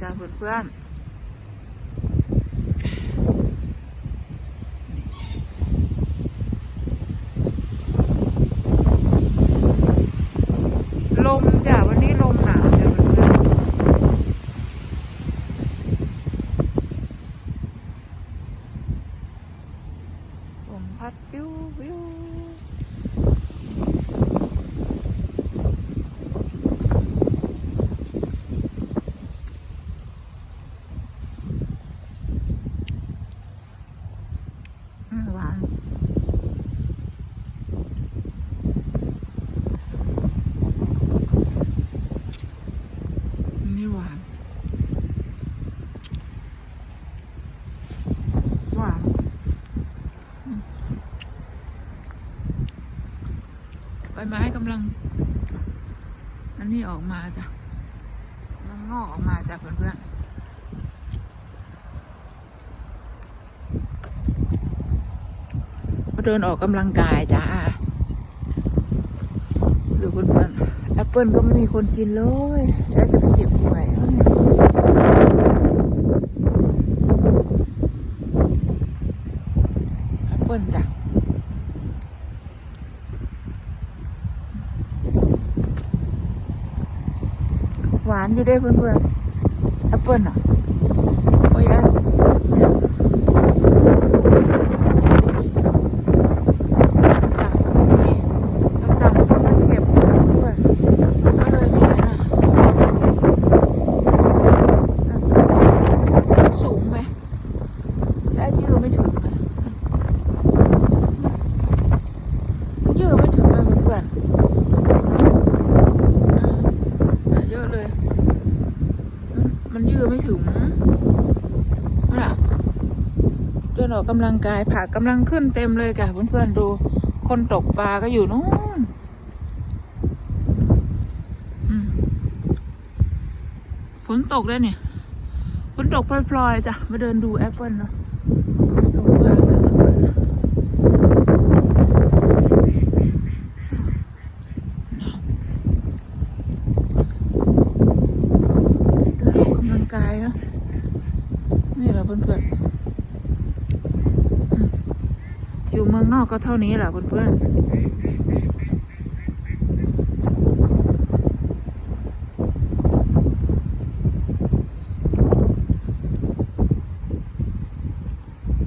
จ้าเพื่อนๆลมจ้ะวันนี้ลมหนาวจ้ะเพื่อนๆลมพัดวิววิว อืมห วานนี่หวาน หวานอืมใบไม้กำลัง อันนี้ออกมาจ้ะกำลังงอกออกมาจ้ะเพื่อนๆ มาเดินออกกำลังกายจ้าหรือเพื่อนๆแอปเปิลก็ไม่มีคนกินเลยแล้วจะไปเก็บที่ไหนวยแอปเปิลจ้ะหวานอยู่เด้เพื่อนๆแอปเปิลอะโอ้ยอันเนี่ย ต่างๆก็ไม่มีต่างๆก็ไม่เก็บนะเพื่อนก็เลยมีนะสูงไหมและยือไม่ถึงไหมมันยือไม่ถึงเลยเพื่อนๆอะเยอะเลย มันยือไม่ถึงนั่นอะเดิ นออกกำลังกายผักกำลังขึ้นเต็มเลยค่ะเพื่อนๆดู คนตกปลาก็อยู่นู้นฝนตกแล้วเนี่ยฝนตกพลอยๆจ้ะมาเดินดูแอปเปิลเนาะดูว่าเกิดอะไรเดินออกกำลังกายเนาะ นี่แหละเพื่อนๆอืม อยู่เมืองนอกก็เท่านี้แหละเพื่อนๆ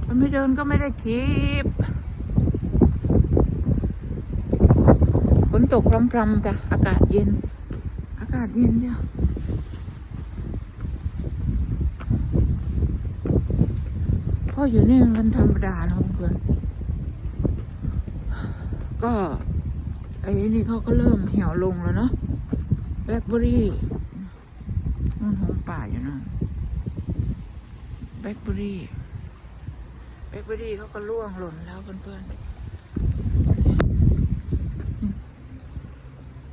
มันไม่เดินก็ไม่ได้คลิปฝนตกพรำๆจ้ะอากาศเย็น อากาศเย็นจ้ะพ่ออยู่นี่มันธรรมดานะเพื่อน ก็ไอ้นี่เขาก็เริ่มเหี่ยวลงแล้วเนาะแบล็คเบอรี่นู่นหงป่าอยู่นั่นแบล็คเบอรี่แบล็คเบอรี่เขาก็ร่วงหล่นแล้วเพื่อนๆ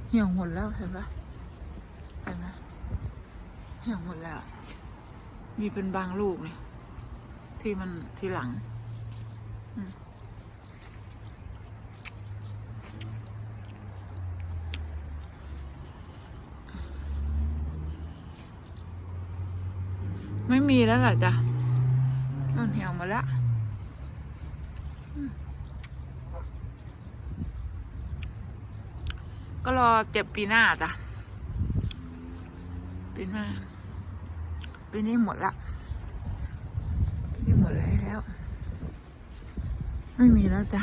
เหี่ยวหมดแล้วเห็นปะเห็นไหมเหี่ยวหมดแล้ว มีเป็นบางลูกนี่ที่มันทีหลัง อืม ไม่มีแล้วล่ะจ้ะนั่นเหี่ยวมาล้วอืมก็รอเจ็บปีหน้าจ้ะปีหน้าปีนี้หมดละปีนี่หมดแล้ว ไม่มีแล้วจ้ะ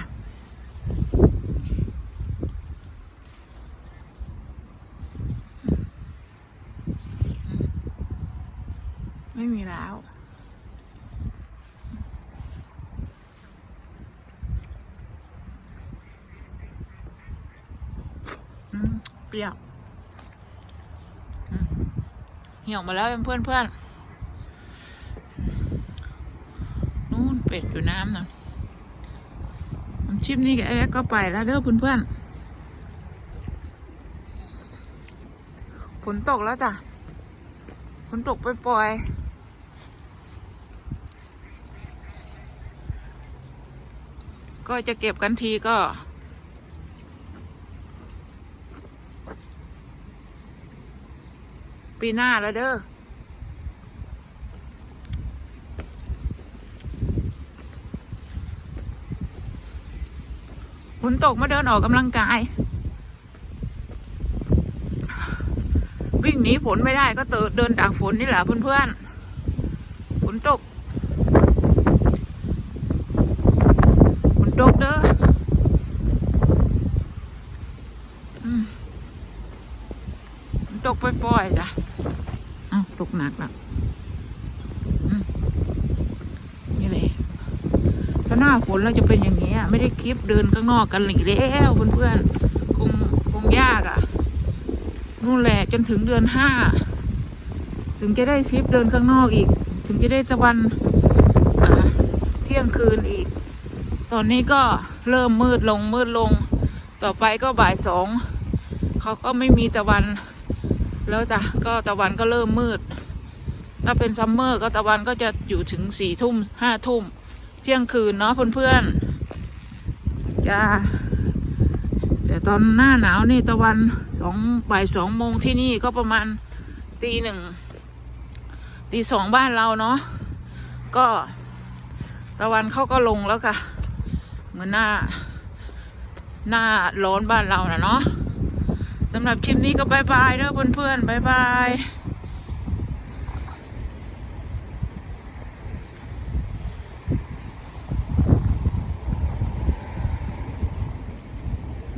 แล้วเปรี้ยวเหี่ยวมาแล้วเพื่อนเพื่อนๆนู่นเป็ดอยู่น้ำนะน้ำชิมนี่แกก็ไปแล้วเด้อเพื่อนเพื่อนๆฝนตกแล้วจ้ะฝนตกปล่อยๆ ก็จะเก็บกันทีก็ ปีหน้าแล้วเด้อฝนตกมาเดินออกกำลังกาย วิ่งหนีฝนไม่ได้ก็เดินจากฝนนี่แหละเพื่อนๆฝนตก ฝนตกเด้ออืมตกปล่อยๆจ้ะอ้าวตกหนักละอืมนี่เลยถ้าหน้าฝนเราจะเป็นอย่างนี้ยไม่ได้คลิปเดินข้างนอกกันหลีแล้วเพื่อนๆคงคงยากอะนู่นแหละจนถึงเดือนห้า ถึงจะได้ทริปเดินข้างนอกอีก ถึงจะได้ตะวันเที่ยงคืนอีก ตอนนี้ก็เริ่มมืดลงมืดลง ต่อไปก็บ่ายสองเขาก็ไม่มีตะวัน แล้วจ้ะก็ตะวันก็เริ่มมืด ถ้าเป็นซัมเมอร์ก็ตะวันก็จะอยู่ถึงสี่ทุ่มห้าทุ่ม เที่ยงคืนเนาะเพื่อนๆจ้าแต่ตอนหน้าหนาวนี่ตะวันสองบ่ายสองโมงที่นี่ก็ประมาณตีหนึ่งตีสองบ้านเราเนาะก็ตะวันเขาก็ลงแล้วค่ะ เหมือนหน้า หน้าร้อนบ้านเรานะเนาะสำหรับคลิปนี้ก็บายบายเด้อเพื่อนๆบายบาย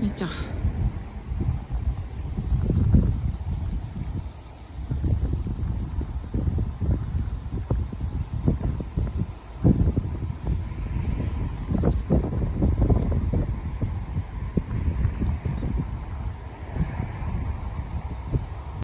นี่จ้ะ